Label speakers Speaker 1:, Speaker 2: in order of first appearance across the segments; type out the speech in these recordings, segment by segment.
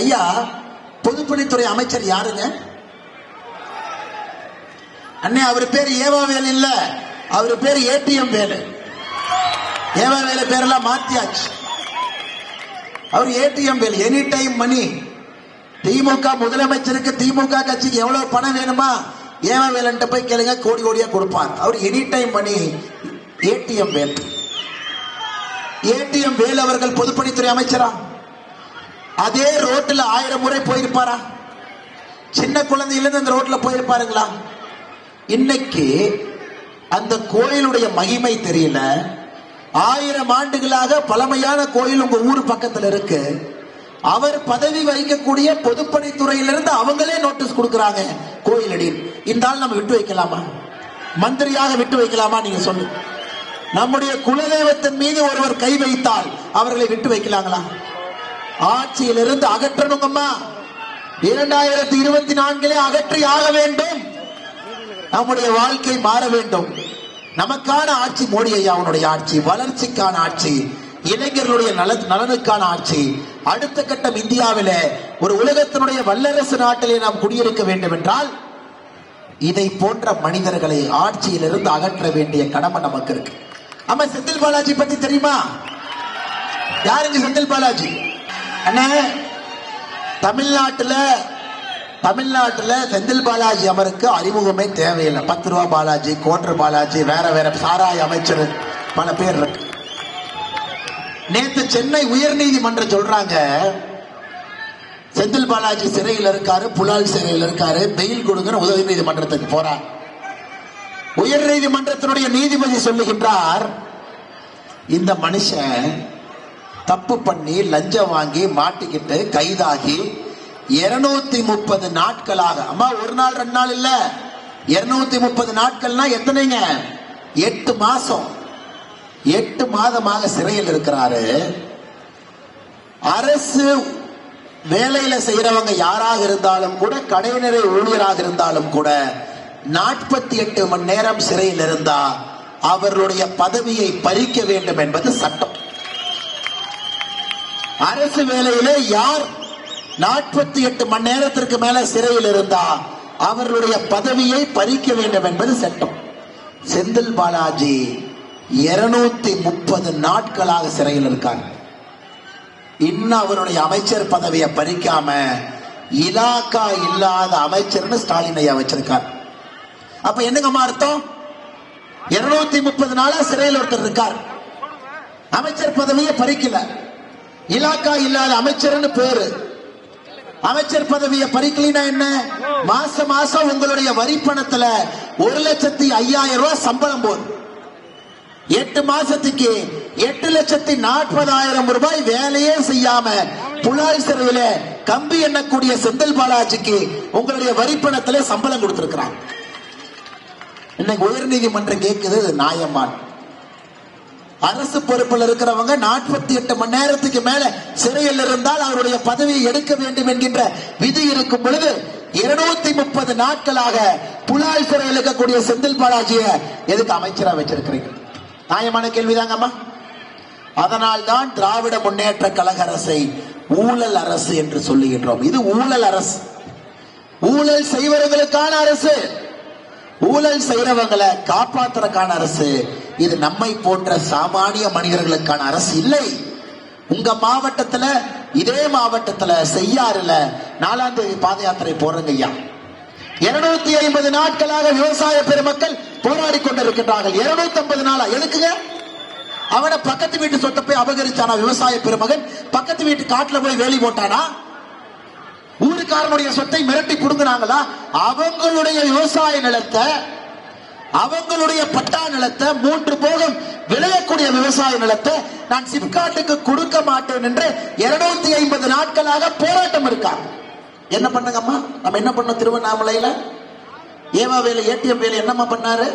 Speaker 1: ஐயா பொதுப்பணித்துறை அமைச்சர் யாருங்க? அண்ணே அவர் பேர் ஏவா இல்ல. அவர் பேர் ஏடிஎம் வேலு. ஏவா வேலு பேரெல்லாம் மாத்தியாச்சு. அவர் ATM Velu any time money DMK முதலமைச்சருக்கு திமுக கட்சிக்கு எவ்வளவு பணம் வேணுமா? ஏவாவேலன்ட்ட போய் கேளுங்க கோடி கோடியா கொடுப்பார். அவர் any time money ATM Vel. ATM Vel அவர்கள் பொதுப்பணித்துறை அமைச்சரா? அதே ரோட்டில் ஆயிரம் முறை போயிருப்பாரா? சின்ன குழந்தையிலிருந்து அந்த ரோட்டில் போயிருப்பாருங்களா? இன்னைக்கு அந்த கோயிலுடைய மகிமை தெரியல. ஆயிரம் ஆண்டுகளாக பழமையான கோயில் உங்க ஊர் பக்கத்தில் இருக்கு. அவர் பதவி வகிக்கக்கூடிய பொதுப்பணித்துறையிலிருந்து அவங்களே நோட்டீஸ் கொடுக்கறாங்க கோயில் அடி இந்த ஆள் நம்ம விட்டு வைக்கலாமா? மந்திரியாக விட்டு வைக்கலாமா நீங்க சொல்லு. நம்முடைய குலதெய்வத்தின் மீது ஒருவர் கை வைத்தால் அவர்களை விட்டு வைக்கலாங்களா? ஆட்சியிலிருந்து அகற்றணுங்கம்மா. இரண்டாயிரத்தி இருபத்தி நான்கிலே அகற்றி ஆக வேண்டும். நம்முடைய வாழ்க்கை மாற வேண்டும். நமக்கான ஆட்சி மோடி ஐயாவுடைய ஆட்சி வளர்ச்சிக்கான ஆட்சி இளைஞர்களுடைய நல நலனுக்கான ஆட்சி. அடுத்த கட்டம் இந்தியாவில ஒரு உலகத்தினுடைய வல்லரசு நாட்டிலே நாம் குடியிருக்க வேண்டும் என்றால் இதை போன்ற மனிதர்களை ஆட்சியிலிருந்து அகற்ற வேண்டிய கடமை நமக்கு இருக்கு. ஆமா செந்தில் பாலாஜி பத்தி தெரியுமா? யாருங்க செந்தில் பாலாஜி? அண்ணே தமிழ்நாட்டுல தமிழ்நாட்டுல செந்தில் பாலாஜி அவருக்கு அறிமுகமே தேவையில்லை. பத்து ரூபா பாலாஜி கோட்டர் பாலாஜி வேற வேற சாராய அமைச்சர் பல பேர் இருக்கு. நேத்து சென்னை உயர்நீதிமன்றம் சொல்றாங்க செந்தில் பாலாஜி சிறையில் இருக்காரு புலால் சிறையில் இருக்காரு பெயில் கொடுங்கன்னு உதவி நீதிமன்றத்துக்கு போறார். உயர் நீதிமன்றத்தினுடைய நீதிபதி சொல்லுகின்றார் இந்த மனுஷன் தப்பு பண்ணி லஞ்சம் வாங்கி மாட்டிக்கிட்டு கைதாகி இருநூத்தி முப்பது நாட்களாக. அம்மா ஒரு நாள் ரெண்டு நாள் இல்ல. இருநூத்தி முப்பது நாட்கள்னா எத்தனைங்க? எட்டு மாசம். எட்டு மாதமாக சிறையில் இருக்கிறாரு. அரசு வேலையில செய்யறவங்க யாராக இருந்தாலும் கூட கடைநிலை ஊழியராக இருந்தாலும் கூட நாற்பத்தி எட்டு மணி நேரம் சிறையில் இருந்தா அவர்களுடைய பதவியை பறிக்க வேண்டும் என்பது சட்டம். அரசு வேலையிலே யார் நாற்பத்தி எட்டு மணி நேரத்திற்கு மேல சிறையில் இருந்தா அவர்களுடைய பதவியை பறிக்க வேண்டும் என்பது சட்டம். செந்தில் பாலாஜி இருநூத்தி முப்பது நாட்களாக சிறையில் இருக்கார். இன்னும் அவருடைய அமைச்சர் பதவியை பறிக்காம இலாக்கா இல்லாத அமைச்சர்னு ஸ்டாலின் ஐயா வச்சிருக்கார். அப்ப என்னங்கம்மா அர்த்தம்? இருநூத்தி முப்பது நாளா சிறையில் ஒருத்தர் இருக்கார். அமைச்சர் பதவியை பறிக்கல. இலாக்கா இல்லாத அமைச்சர்னு பேரு. அமைச்சர் பதவியை பறிக்கலினா என்ன? மாச மாசம் உங்களுடைய வரி பணத்துல ஒரு லட்சத்தி ஐயாயிரம் ரூபாய் சம்பளம் போகுது எட்டு மாசத்துக்கு எட்டு லட்சத்தி நாற்பதாயிரம் ரூபாய் வேலையே செய்யாம புலாய் செலவுல கம்பி எண்ணக்கூடிய செந்தில் பாலாஜிக்கு உங்களுடைய வரி பணத்துல சம்பளம் கொடுத்திருக்கிறாங்க இன்னைக்கு உயர் நீதிமன்றம் கேட்குது நியாயமான அரசு பொறுப்பில் இருக்கிறவங்க நாற்பத்தி எட்டு மணி நேரத்துக்கு மேல சிறையில் இருந்தால் அவருடைய பதவியை எடுக்க வேண்டும் என்கின்ற விதி இருக்கும் பொழுது இருநூத்தி முப்பது நாட்களாக புலால் சிறையில் இருக்கக்கூடிய செந்தில் பாலாஜிய எதுக்கு அமைச்சரா வச்சிருக்கிறீங்க? நியாயமான கேள்விதாங்கம்மா. அதனால் தான் திராவிட முன்னேற்ற கழக அரசை ஊழல் அரசு என்று சொல்லுகின்றோம். இது ஊழல் அரசு. ஊழல் செய்வர்களுக்கான அரசு. ஊழல் செய்யறவங்களை காப்பாத்துறதுக்கான அரசு இது நம்மை போன்ற சாமானிய மனிதர்களுக்கான அரசு இல்லை. உங்க மாவட்டத்துல இதே மாவட்டத்துல செய்யாறுல நாலாம் தேதி பாத யாத்திரை போறங்க ஐயா. இருநூத்தி ஐம்பது நாட்களாக விவசாய பெருமக்கள் போராடி கொண்டிருக்கின்றார்கள். இருநூத்தி ஐம்பது நாளா எதுக்குங்க? அவனை பக்கத்து வீட்டு சொத்தை போய் அபகரிச்சானா விவசாய பெருமகன்? பக்கத்து வீட்டு காட்டுல போய் வேலி போட்டானா? ஊருக்காரனுடைய சொத்தை மிரட்டி புடுங்கினாங்களா? அவங்களுடைய விவசாய நிலத்தை அவங்களுடைய பட்டா நிலத்தை மூன்று போகம் விளையக்கூடிய விவசாய நிலத்தை நான் சிப்காட்டுக்கு கொடுக்க மாட்டேன் என்று இருநூத்தி ஐம்பது நாட்களாக போராட்டம் இருக்காங்க. என்ன பண்ணுங்கம்மா? நம்ம என்ன பண்ணோம் திருவண்ணாமலையில? ஏவா வேலை ஏடிஎம் வேலை என்னம்மா பண்ணாரு?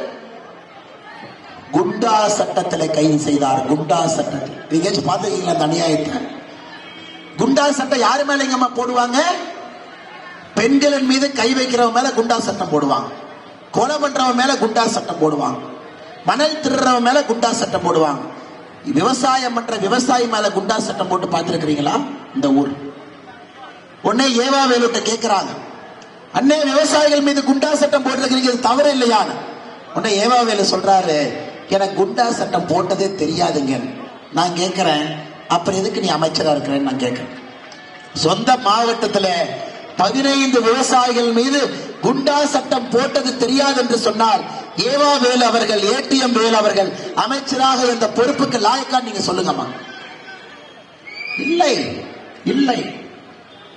Speaker 1: குண்டா சட்டத்தில் கைது செய்தார். குண்டா சட்டத்தில் நீங்க பாத்துக்கீங்களா தனியாயிட்ட குண்டா சட்டம் யாரு மேல எங்கம்மா போடுவாங்க? பெண்களின் மீது கை வைக்கிறவன் மேல குண்டா சட்டம் போடுவாங்க. கொலை பண்றவன் மேல குண்டா சட்டம் போடுவாங்க. மணல் திருடுறவன் மேல குண்டா சட்டம் போடுவாங்க. விவசாயம் பண்ற விவசாயி மேல குண்டா சட்டம் போட்டு பார்த்திருக்கிறீங்களா? இந்த ஊர். உடனே ஏவா வேலுட்ட கேட்கிறாங்க அண்ணே விவசாயிகள் மீது குண்டா சட்டம் போட்டிருக்கிறீங்க தவறு இல்லையான்னு. உடனே ஏவா வேலு சொல்றாரு எனக்கு குண்டா சட்டம் போட்டதே தெரியாதுங்க. நான் கேட்கிறேன் அப்புறம் எதுக்கு நீ அமைச்சரா இருக்கிறேன்னு நான் கேட்கிறேன் சொந்த மாவட்டத்தில் பதினைந்து விவசாயிகள் மீது குண்டா சட்டம் போட்டது தெரியாது என்று சொன்னால் ஏவா வேல் அவர்கள் ஏடிஎம் வேல் அவர்கள் அமைச்சராக இந்த பொறுப்புக்கு லாயக்கா நீங்க சொல்லுங்கம்மா. இல்லை இல்லை.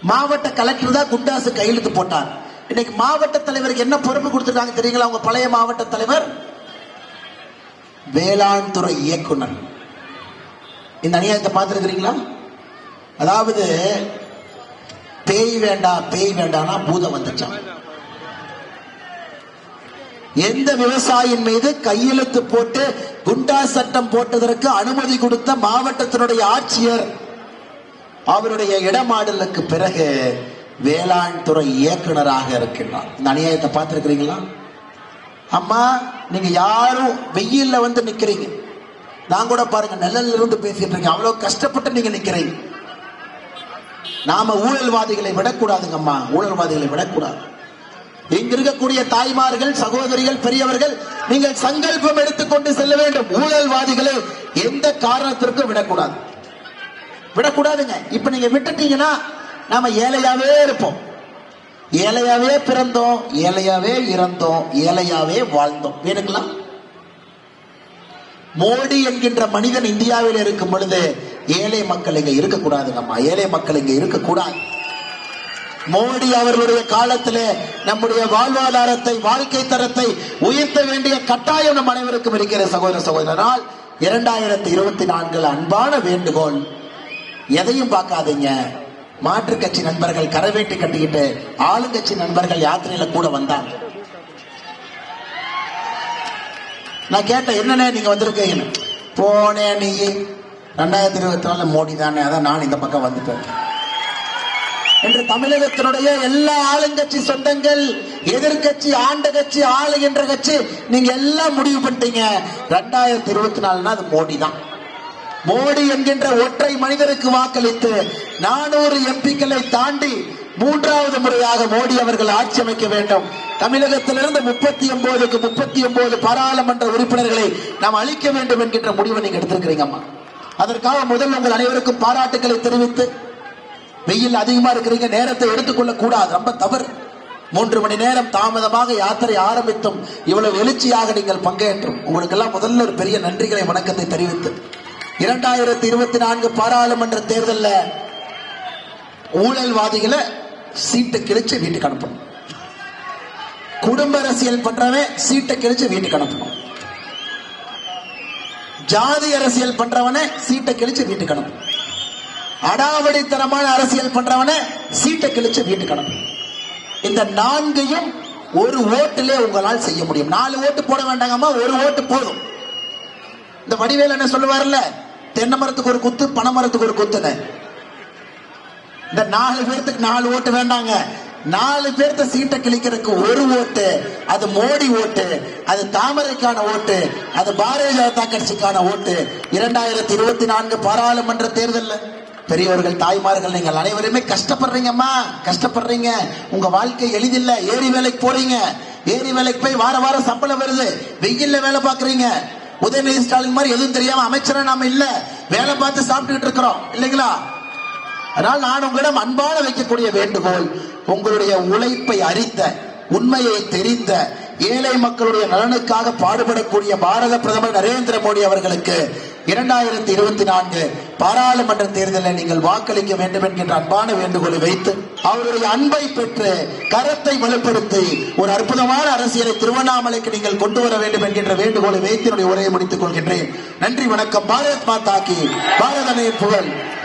Speaker 1: மாவட்ட கலெக்டர் தான் குண்டாசு கையெழுத்து போட்டார். இன்னைக்கு மாவட்ட தலைவருக்கு என்ன பொறுப்பு கொடுத்துருக்காங்க தெரியுங்களா உங்க பழைய மாவட்ட தலைவர்? வேளாண் துறை இயக்குனர். இந்த அநியாயத்தை பார்த்துருக்கிறீங்களா? அதாவது பேய் வேண்டாம் பேய் வேண்டாம்னா பூதம் வந்துச்சான் எந்த விவசாயின் மீது கையெழுத்து போட்டு குண்டா சட்டம் போட்டதற்கு அனுமதி கொடுத்த மாவட்டத்தினுடைய ஆட்சியர் அவருடைய இடமாடலுக்கு பிறகு வேளாண் துறை இயக்குனராக இருக்கின்றார். இந்த அநியாயத்தை பார்த்திருக்கிறீங்களா? அம்மா நீங்க யாரும் வெயில்ல வந்து நிக்கிறீங்க. நான் கூட பாருங்க நிழல்ல இருந்து பேசிட்டு இருக்கேன். அவ்வளவு கஷ்டப்பட்டு நீங்க நிக்கிறீங்க. நாம ஊழல்வாதிகளை விடக்கூடாதுங்கம்மா. ஊழல்வாதிகளை விடக்கூடாது. இங்க இருக்கக்கூடிய தாய்மார்கள் சகோதரிகள் பெரியவர்கள் நீங்கள் சங்கல்பம் எடுத்துக்கொண்டு செல்ல வேண்டும். ஊழல்வாதிகளை எந்த காரணத்திற்கும் விடக்கூடாது. விடக்கூடாதுங்க. இப்ப நீங்க விட்டுட்டீங்கன்னா நாம ஏழையாவே இருப்போம். ஏழையாவே பிறந்தோம் ஏழையாவே இறந்தோம் ஏழையாவே வாழ்ந்தோம். வேணுங்களா? மோடி என்கின்ற மனிதன் இந்தியாவில் இருக்கும் பொழுது ஏழை மக்கள் இங்க இருக்கக்கூடாதுங்கம்மா. ஏழை மக்கள் இங்க இருக்கக்கூடாது. மோடி அவர்களுடைய காலத்திலே நம்முடைய வாழ்வாதாரத்தை வாழ்க்கை தரத்தை உயர்த்த வேண்டிய கட்டாயம் நம் அனைவருக்கும் இருக்கிற சகோதர சகோதரனால் இரண்டாயிரத்தி இருபத்தி நான்கில் அன்பான வேண்டுகோள். எதையும் பார்க்காதீங்க. மாற்று கட்சி நண்பர்கள் கரவேட்டி கட்டிக்கிட்டு ஆளுங்கட்சி நண்பர்கள் யாத்திரையில கூட வந்தாங்க. நான் கேட்டேன் என்னண்ணே நீங்க வந்திருக்கீங்கன்னு. போனே நீ. ரெண்டாயிரத்தி இருபத்தி நாலு மோடி தானே அதான் நான் இந்த பக்கம் வந்துட்டேன். என்று தமிழகத்தினுடைய எல்லா ஆளுங்கட்சி சொந்தங்கள் எதிர்கட்சி ஆண்ட கட்சி ஆளுகின்ற கட்சி நீங்க எல்லாம் முடிவு பண்ணிட்டீங்க. ரெண்டாயிரத்தி இருபத்தி நாலுனா அது மோடி தான். மோடி என்கின்ற ஒற்றை மனிதருக்கு வாக்களித்து நானூறு எம்பிக்களை தாண்டி மூன்றாவது முறையாக மோடி அவர்கள் ஆட்சி அமைக்க வேண்டும். தமிழகத்திலிருந்து முப்பத்தி ஒன்பதுக்கு முப்பத்தி ஒன்பது பாராளுமன்ற உறுப்பினர்களை நாம் அளிக்க வேண்டும் என்கின்ற முடிவை நீங்க எடுத்திருக்கிறீங்க அம்மா. அதற்காக முதல் உங்கள் அனைவருக்கும் பாராட்டுக்களை தெரிவித்து வெயில் அதிகமா இருக்கிறீங்க நேரத்தை எடுத்துக்கொள்ள கூடாது ரொம்ப தவறு. மூன்று மணி நேரம் தாமதமாக யாத்திரை ஆரம்பித்தும் இவ்வளவு எழுச்சியாக நீங்கள் பங்கேற்றும். உங்களுக்கெல்லாம் முதல்ல ஒரு பெரிய நன்றிகளை வணக்கத்தை தெரிவித்து. இரண்டாயிரத்தி இருபத்தி நான்கு பாராளுமன்ற தேர்தலில் ஊழல்வாதிகளை சீட்டை கிழிச்சு வீட்டுக்கு அனுப்பணும். குடும்ப அரசியல் பண்றவன் சீட்டை கிழிச்சு வீட்டுக்கு அனுப்பணும். ஜாதி அரசியல் பண்றவனை சீட்டை கிழிச்சு வீட்டுக்கு அனுப்பணும். அடாவடித்தனமான அரசியல் பண்றவனை சீட்டை கிழிச்சு வீட்டுக்கு அனுப்பணும். இந்த நான்கையும் ஒரு ஓட்டிலே உங்களால் செய்ய முடியும். நாலு ஓட்டு போட வேண்டாங்கம்மா ஒரு ஓட்டு போதும். இந்த வடிவேல் என்ன சொல்லுவார்ல? தென்னை மரத்துக்கு ஒரு குத்து பனை மரத்துக்கு ஒரு குத்துன்னு. இந்த நாலு பேர்த்துக்கு நாலு ஓட்டு வேண்டாங்க. நாலு பேர்த்த சீட்டை கிழிக்கிறதுக்கு ஒரு ஓட்டு அது மோடி ஓட்டு அது தாமரைக்கான ஓட்டு அது பாரதிய ஜனதா கட்சிக்கான ஓட்டு. இரண்டாயிரத்தி இருபத்தி நான்கு பாராளுமன்ற தேர்தலில். பெரியவர்கள் தாய்மார்கள் நீங்கள் அனைவருமே கஷ்டப்படுறீங்கம்மா கஷ்டப்படுறீங்க. உங்க வாழ்க்கை எளிதில்ல ஏரி வேலைக்கு போறீங்க. ஏரி வேலைக்கு போய் வார வாரம் சம்பளம் வருது வெயில்ல வேலை பாக்குறீங்க உதயநிதி ஸ்டாலின் மாதிரி எதுவும் தெரியாம அமைச்சரா நாம இல்ல. வேலை பார்த்து சாப்பிட்டுக்கிட்டு இருக்கிறோம் இல்லைங்களா? அதனால் நான் உங்களிடம் அன்பான வைக்கக்கூடிய வேண்டுகோள் உங்களுடைய உழைப்பை அறிந்த உண்மையை தெரிந்த ஏழை மக்களுடைய நலனுக்காக பாடுபடக்கூடிய பாரத பிரதமர் நரேந்திர மோடி அவர்களுக்கு இரண்டாயிரத்தி இருபத்தி நான்கு பாராளுமன்ற தேர்தலில் நீங்கள் வாக்களிக்க வேண்டும் என்கின்ற அன்பான வேண்டுகோளை வைத்து அவருடைய அன்பை பெற்று கரத்தை வலுப்படுத்தி ஒரு அற்புதமான அரசியலை திருவண்ணாமலைக்கு நீங்கள் கொண்டு வர வேண்டும் என்கின்ற வேண்டுகோளை வைத்து என்னுடைய உரையை முடித்துக் கொள்கின்றேன். நன்றி வணக்கம். பாரத் மாதாக்கி கி. பாரத புகழ்.